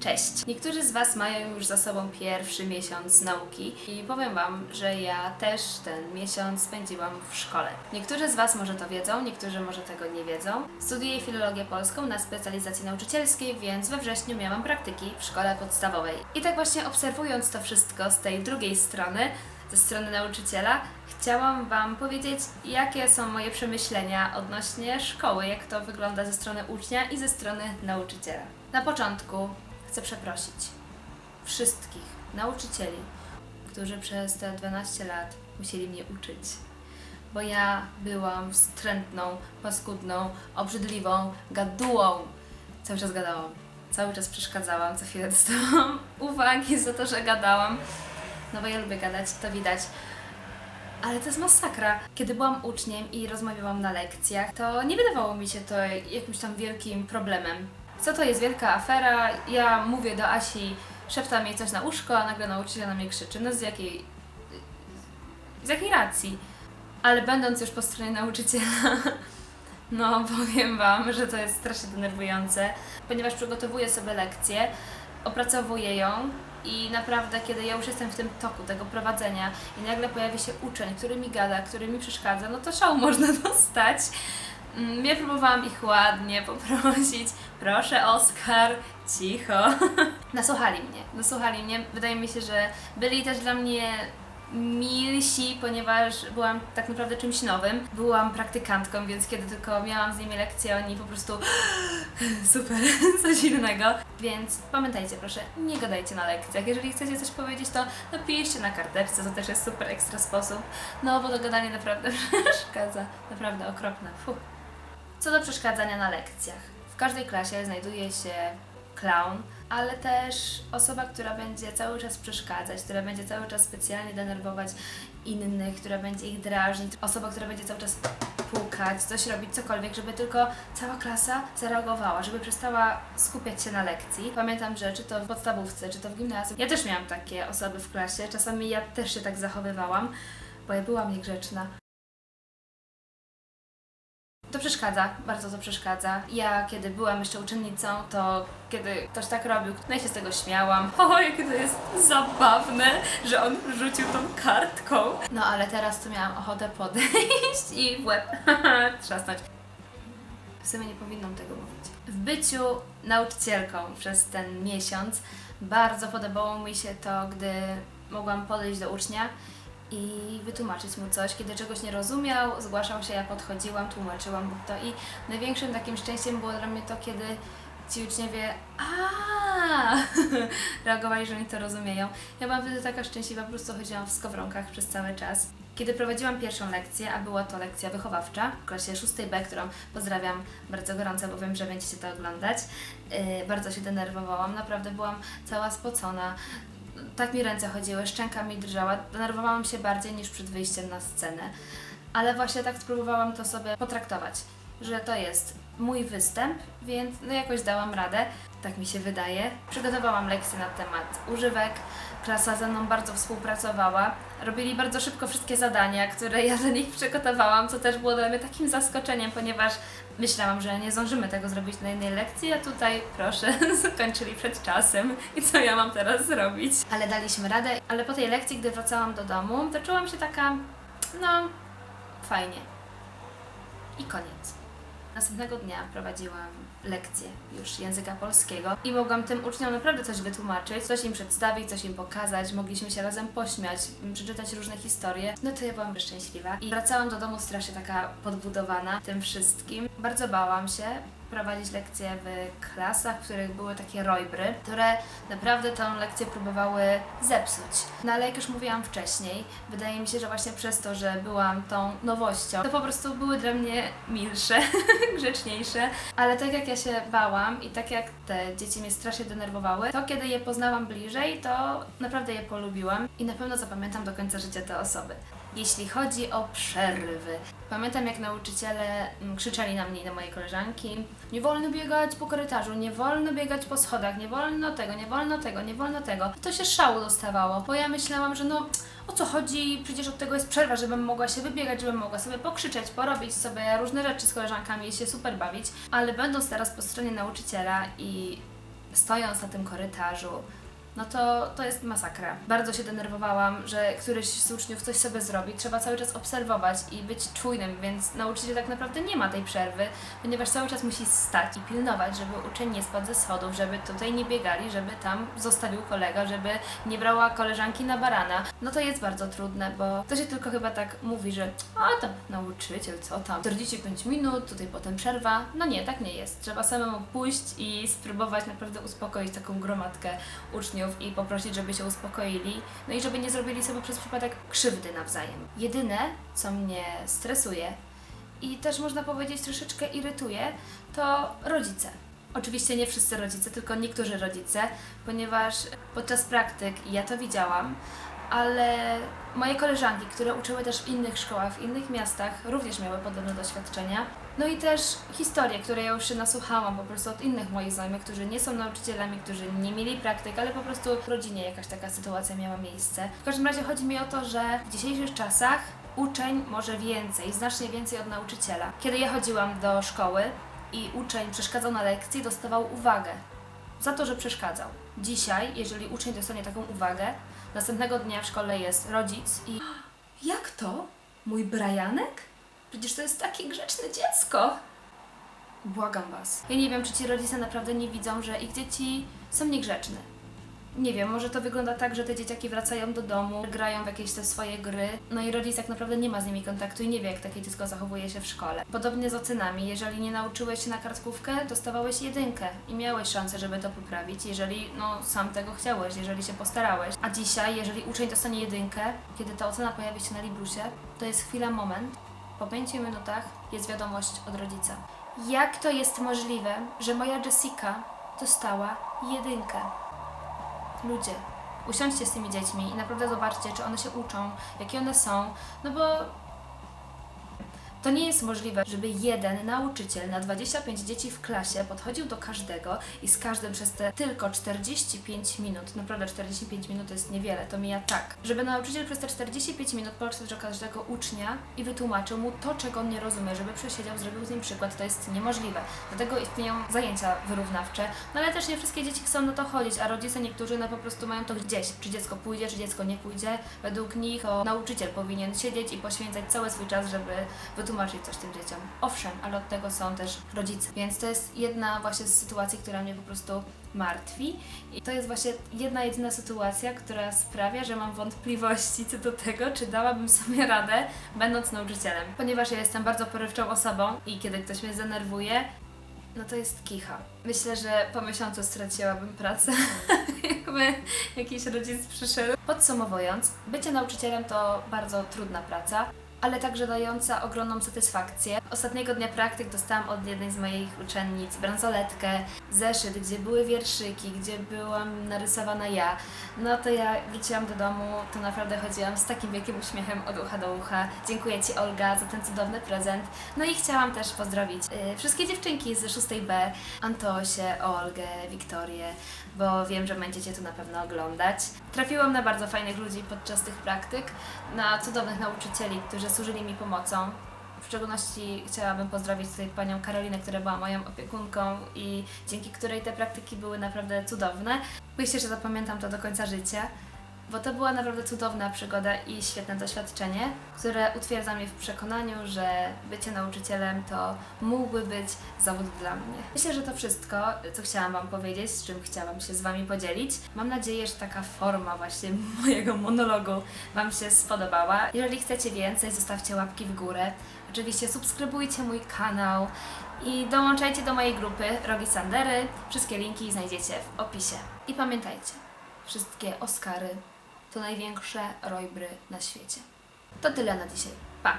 Cześć! Niektórzy z Was mają już za sobą pierwszy miesiąc nauki i powiem Wam, że ja też ten miesiąc spędziłam w szkole. Niektórzy z Was może to wiedzą, niektórzy może tego nie wiedzą. Studiuję filologię polską na specjalizacji nauczycielskiej, więc we wrześniu miałam praktyki w szkole podstawowej. I tak właśnie obserwując to wszystko z tej drugiej strony, ze strony nauczyciela, chciałam Wam powiedzieć, jakie są moje przemyślenia odnośnie szkoły, jak to wygląda ze strony ucznia i ze strony nauczyciela. Na początku chcę przeprosić wszystkich nauczycieli, którzy przez te 12 lat musieli mnie uczyć. Bo ja byłam wstrętną, paskudną, obrzydliwą gadułą. Cały czas gadałam. Cały czas przeszkadzałam, co chwilę dostałam uwagi za to, że gadałam. No bo ja lubię gadać, to widać. Ale to jest masakra. Kiedy byłam uczniem i rozmawiałam na lekcjach, to nie wydawało mi się to jakimś tam wielkim problemem. Co to jest wielka afera? Ja mówię do Asi, szeptam jej coś na uszko, a nagle nauczyciel na mnie krzyczy. No z jakiej... Z jakiej racji? Ale będąc już po stronie nauczyciela, no powiem Wam, że to jest strasznie denerwujące, ponieważ przygotowuję sobie lekcję, opracowuję ją i naprawdę, kiedy ja już jestem w tym toku tego prowadzenia i nagle pojawi się uczeń, który mi gada, który mi przeszkadza, no to szału można dostać. Mm, Ja próbowałam ich ładnie poprosić, proszę Oskar, cicho. Nasłuchali mnie, nasłuchali mnie. Wydaje mi się, że byli też dla mnie milsi, ponieważ byłam tak naprawdę czymś nowym. Byłam praktykantką, więc kiedy tylko miałam z nimi lekcję, oni po prostu super, coś innego. Więc pamiętajcie proszę, nie gadajcie na lekcjach. Jeżeli chcecie coś powiedzieć, to napiszcie na karteczce, to też jest super ekstra sposób. No bo to gadanie naprawdę przeszkadza, naprawdę okropne. Fuh. Co do przeszkadzania na lekcjach. W każdej klasie znajduje się clown, ale też osoba, która będzie cały czas przeszkadzać, która będzie cały czas specjalnie denerwować innych, która będzie ich drażnić, osoba, która będzie cały czas pukać, coś robić, cokolwiek, żeby tylko cała klasa zareagowała, żeby przestała skupiać się na lekcji. Pamiętam, że czy to w podstawówce, czy to w gimnazjum, ja też miałam takie osoby w klasie, czasami ja też się tak zachowywałam, bo ja byłam niegrzeczna. To przeszkadza, bardzo to przeszkadza. Ja, kiedy byłam jeszcze uczennicą, to kiedy ktoś tak robił, no się z tego śmiałam. O, jakie to jest zabawne, że on rzucił tą kartką. No ale teraz to miałam ochotę podejść i w łeb trzasnąć. W sumie nie powinnam tego mówić. W byciu nauczycielką przez ten miesiąc bardzo podobało mi się to, gdy mogłam podejść do ucznia i wytłumaczyć mu coś. Kiedy czegoś nie rozumiał, zgłaszał się, ja podchodziłam, tłumaczyłam mu to i największym takim szczęściem było dla mnie to, kiedy ci uczniowie a reagowali, że oni to rozumieją. Ja byłam wtedy taka szczęśliwa, po prostu chodziłam w skowronkach przez cały czas. Kiedy prowadziłam pierwszą lekcję, a była to lekcja wychowawcza w klasie 6B, którą pozdrawiam bardzo gorąco, bo wiem, że będziecie to oglądać, yy, bardzo się denerwowałam, naprawdę byłam cała spocona, tak mi ręce chodziły, szczęka mi drżała, denerwowałam się bardziej niż przed wyjściem na scenę. Ale właśnie tak spróbowałam to sobie potraktować, że to jest mój występ, więc no jakoś dałam radę, tak mi się wydaje. Przygotowałam lekcję na temat używek, klasa ze mną bardzo współpracowała, robili bardzo szybko wszystkie zadania, które ja dla nich przygotowałam, co też było dla mnie takim zaskoczeniem, ponieważ myślałam, że nie zdążymy tego zrobić na jednej lekcji, a tutaj proszę, skończyli przed czasem i co ja mam teraz zrobić? Ale daliśmy radę, ale po tej lekcji, gdy wracałam do domu, to czułam się taka, no, fajnie. I koniec. Następnego dnia prowadziłam lekcję już języka polskiego i mogłam tym uczniom naprawdę coś wytłumaczyć, coś im przedstawić, coś im pokazać, mogliśmy się razem pośmiać, przeczytać różne historie. No to ja byłam szczęśliwa i wracałam do domu strasznie taka podbudowana tym wszystkim. Bardzo bałam się prowadzić lekcje w klasach, w których były takie rojbry, które naprawdę tę lekcję próbowały zepsuć. No ale jak już mówiłam wcześniej, wydaje mi się, że właśnie przez to, że byłam tą nowością, to po prostu były dla mnie milsze, grzeczniejsze. Ale tak jak ja się bałam i tak jak te dzieci mnie strasznie denerwowały, to kiedy je poznałam bliżej, to naprawdę je polubiłam i na pewno zapamiętam do końca życia te osoby. Jeśli chodzi o przerwy, pamiętam jak nauczyciele mm, krzyczeli na mnie i na moje koleżanki nie wolno biegać po korytarzu, nie wolno biegać po schodach, nie wolno tego, nie wolno tego, nie wolno tego. To się szału dostawało, bo ja myślałam, że no o co chodzi, przecież od tego jest przerwa, żebym mogła się wybiegać, żebym mogła sobie pokrzyczeć, porobić sobie różne rzeczy z koleżankami i się super bawić, ale będąc teraz po stronie nauczyciela i stojąc na tym korytarzu, no to to jest masakra. Bardzo się denerwowałam, że któryś z uczniów coś sobie zrobi. Trzeba cały czas obserwować i być czujnym, więc nauczyciel tak naprawdę nie ma tej przerwy, ponieważ cały czas musi stać i pilnować, żeby uczeń nie spadł ze schodów, żeby tutaj nie biegali, żeby tam zostawił kolega, żeby nie brała koleżanki na barana. No to jest bardzo trudne, bo to się tylko chyba tak mówi, że a tam nauczyciel, co tam, 45 minut, tutaj potem przerwa. No nie, tak nie jest. Trzeba samemu pójść i spróbować naprawdę uspokoić taką gromadkę uczniów i poprosić, żeby się uspokoili, no i żeby nie zrobili sobie przez przypadek krzywdy nawzajem. Jedyne, co mnie stresuje i też można powiedzieć troszeczkę irytuje, to rodzice. Oczywiście nie wszyscy rodzice, tylko niektórzy rodzice, ponieważ podczas praktyk ja to widziałam, ale moje koleżanki, które uczyły też w innych szkołach, w innych miastach, również miały podobne doświadczenia. No i też historie, które ja już się nasłuchałam po prostu od innych moich znajomych, którzy nie są nauczycielami, którzy nie mieli praktyk, ale po prostu w rodzinie jakaś taka sytuacja miała miejsce. W każdym razie chodzi mi o to, że w dzisiejszych czasach uczeń może więcej, znacznie więcej od nauczyciela. Kiedy ja chodziłam do szkoły i uczeń przeszkadzał na lekcji, dostawał uwagę za to, że przeszkadzał. Dzisiaj, jeżeli uczeń dostanie taką uwagę, następnego dnia w szkole jest rodzic i jak to? Mój Brianek? Przecież to jest takie grzeczne dziecko. Błagam was. Ja nie wiem, czy ci rodzice naprawdę nie widzą, że ich dzieci są niegrzeczne. Nie wiem, może to wygląda tak, że te dzieciaki wracają do domu, grają w jakieś te swoje gry, no i rodzic tak naprawdę nie ma z nimi kontaktu i nie wie, jak takie dziecko zachowuje się w szkole. Podobnie z ocenami. Jeżeli nie nauczyłeś się na kartkówkę, dostawałeś jedynkę i miałeś szansę, żeby to poprawić, jeżeli no sam tego chciałeś, jeżeli się postarałeś. A dzisiaj, jeżeli uczeń dostanie jedynkę, kiedy ta ocena pojawi się na Librusie, to jest chwila, moment. Po 5 minutach jest wiadomość od rodzica. Jak to jest możliwe, że moja Jessica dostała jedynkę? Ludzie, usiądźcie z tymi dziećmi i naprawdę zobaczcie, czy one się uczą, jakie one są, no bo to nie jest możliwe, żeby jeden nauczyciel na 25 dzieci w klasie podchodził do każdego i z każdym przez te tylko 45 minut, naprawdę 45 minut to jest niewiele, to mija tak, żeby nauczyciel przez te 45 minut podszedł do każdego ucznia i wytłumaczył mu to, czego on nie rozumie, żeby przesiedział, zrobił z nim przykład, to jest niemożliwe. Dlatego istnieją zajęcia wyrównawcze, no ale też nie wszystkie dzieci chcą na to chodzić, a rodzice niektórzy no po prostu mają to gdzieś, czy dziecko pójdzie, czy dziecko nie pójdzie. Według nich to nauczyciel powinien siedzieć i poświęcać cały swój czas, żeby wytłumaczyć coś tym dzieciom. Owszem, ale od tego są też rodzice. Więc to jest jedna właśnie z sytuacji, która mnie po prostu martwi. I to jest właśnie jedna jedyna sytuacja, która sprawia, że mam wątpliwości co do tego, czy dałabym sobie radę, będąc nauczycielem. Ponieważ ja jestem bardzo porywczą osobą i kiedy ktoś mnie zdenerwuje, no to jest kicha. Myślę, że po miesiącu straciłabym pracę, jakby jakiś rodzic przyszedł. Podsumowując, bycie nauczycielem to bardzo trudna praca, ale także dająca ogromną satysfakcję. Ostatniego dnia praktyk dostałam od jednej z moich uczennic bransoletkę, zeszyt, gdzie były wierszyki, gdzie byłam narysowana ja. No to ja wróciłam do domu, to naprawdę chodziłam z takim wielkim uśmiechem od ucha do ucha. Dziękuję Ci Olga za ten cudowny prezent. No i chciałam też pozdrowić y, wszystkie dziewczynki z 6B, Antosię, Olgę, Wiktorię, bo wiem, że będziecie tu na pewno oglądać. Trafiłam na bardzo fajnych ludzi podczas tych praktyk, na cudownych nauczycieli, którzy służyli mi pomocą. W szczególności chciałabym pozdrowić tutaj panią Karolinę, która była moją opiekunką i dzięki której te praktyki były naprawdę cudowne. Myślę, że zapamiętam to do końca życia, bo to była naprawdę cudowna przygoda i świetne doświadczenie, które utwierdza mnie w przekonaniu, że bycie nauczycielem to mógłby być zawód dla mnie. Myślę, że to wszystko, co chciałam Wam powiedzieć, z czym chciałam się z Wami podzielić. Mam nadzieję, że taka forma właśnie mojego monologu Wam się spodobała. Jeżeli chcecie więcej, zostawcie łapki w górę. Oczywiście subskrybujcie mój kanał i dołączajcie do mojej grupy Rogi Sandery. Wszystkie linki znajdziecie w opisie. I pamiętajcie, wszystkie Oscary to największe rojbry na świecie. To tyle na dzisiaj. Pa!